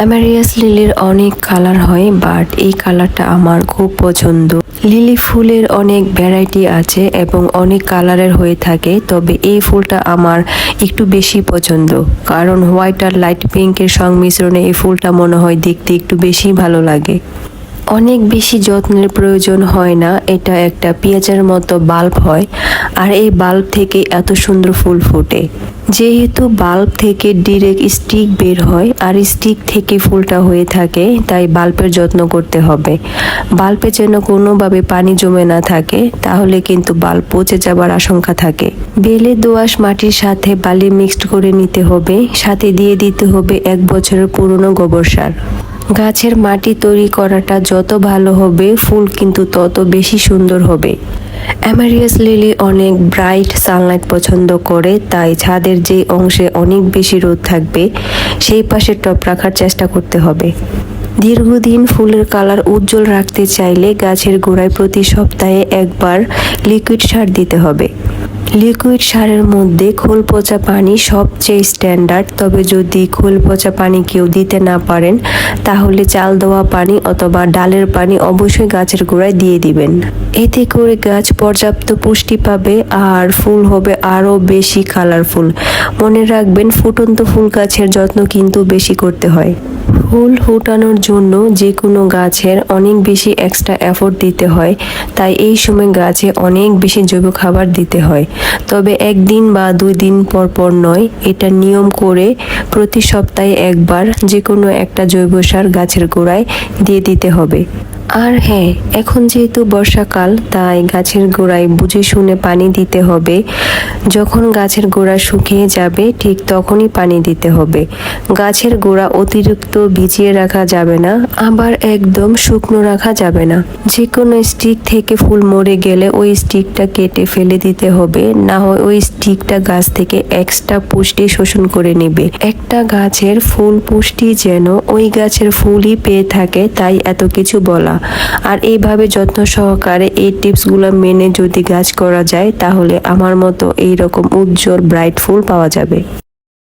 অ্যামারিয়াস লিলির অনেক কালার হয় বাট এই কালারটা আমার খুব পছন্দ। লিলি ফুলের অনেক ভ্যারাইটি আছে এবং অনেক কালারের হয়ে থাকে, তবে এই ফুলটা আমার একটু বেশি পছন্দ। কারণ হোয়াইট আর লাইট পিঙ্কের সংমিশ্রণে এই ফুলটা মনে হয় দেখতে একটু বেশি ভালো লাগে। অনেক বেশি যত্নের প্রয়োজন হয় না, এটা একটা পেঁয়াজের মতো বাল্ব হয়। আর এই বাল্ব থেকে এত সুন্দর ফুল ফোটে। যেহেতু বাল্ব থেকে ডিরেক্ট স্টিক বের হয়, আর স্টিক থেকে ফুলটা হয়ে থাকে, তাই বাল্বের যত্ন করতে হবে। বাল্বে যেন কোনোভাবে পানি জমে না থাকে, তাহলে কিন্তু বাল্ব পচে যাবার আশঙ্কা থাকে। বেলে দোআঁশ মাটির সাথে বালি মিক্সড করে নিতে হবে, সাথে দিয়ে দিতে হবে এক বছরের পুরনো গোবর সার। গাছের মাটি তৈরি করাটা যত ভালো হবে, ফুল কিন্তু তত বেশি সুন্দর হবে। অ্যামারিয়াস লিলি অনেক ব্রাইট সানলাইট পছন্দ করে, তাই ছাদের যে অংশে অনেক বেশি রোদ থাকবে, সেই পাশে টপ রাখার চেষ্টা করতে হবে। দীর্ঘদিন ফুলের কালার উজ্জ্বল রাখতে চাইলে গাছের গোড়ায় প্রতি সপ্তাহে একবার লিকুইড সার দিতে হবে। লিকুইড সারের মধ্যে খোল পচা পানি সবচেয়ে স্ট্যান্ডার্ড। তবে যদি খোল পচা পানি কেউ দিতে না পারেন, তাহলে চাল দেওয়া পানি অথবা ডালের পানি অবশ্যই গাছের গোড়ায় দিয়ে দিবেন। এতে করে গাছ পর্যাপ্ত পুষ্টি পাবে আর ফুল হবে আরও বেশি কালারফুল। মনে রাখবেন, ফুটন্ত ফুল গাছের যত্ন কিন্তু বেশি করতে হয়। ফুল ফুটানোর জন্য যে কোনো গাছের অনেক বেশি এক্সট্রা এফোর্ট দিতে হয়, তাই এই সময় গাছে অনেক বেশি জৈব খাবার দিতে হয়। তবে একদিন বা দুই দিন পর পর নয়, এটা নিয়ম করে প্রতি সপ্তাহে একবার যে কোনো একটা জৈব সার গাছের গোড়ায় দিয়ে দিতে হবে। আর হ্যাঁ এখন যেহেতু বর্ষাকাল, তাই গাছের গোড়ায় বুঝে শুনে পানি দিতে হবে। যখন গাছের গোড়া শুকিয়ে যাবে, ঠিক তখনই পানি দিতে হবে। গাছের গোড়া অতিরিক্ত ভিজিয়ে রাখা যাবে না, আবার একদম শুকনো রাখা যাবে না। যে কোনো স্টিক থেকে ফুল মরে গেলে ওই স্টিকটা কেটে ফেলে দিতে হবে, না হয় ওই স্টিকটা গাছ থেকে এক্সট্রা পুষ্টি শোষণ করে নেবে। একটা গাছের ফুল পুষ্টি যেন ওই গাছের ফুলই পেয়ে থাকে, তাই এত কিছু বলা। আর এইভাবে যত্ন সহকারে এই টিপসগুলো মেনে যদি গাছ করা যায়, তাহলে আমার মতো এই রকম উজ্জ্বল ব্রাইট ফুল পাওয়া যাবে।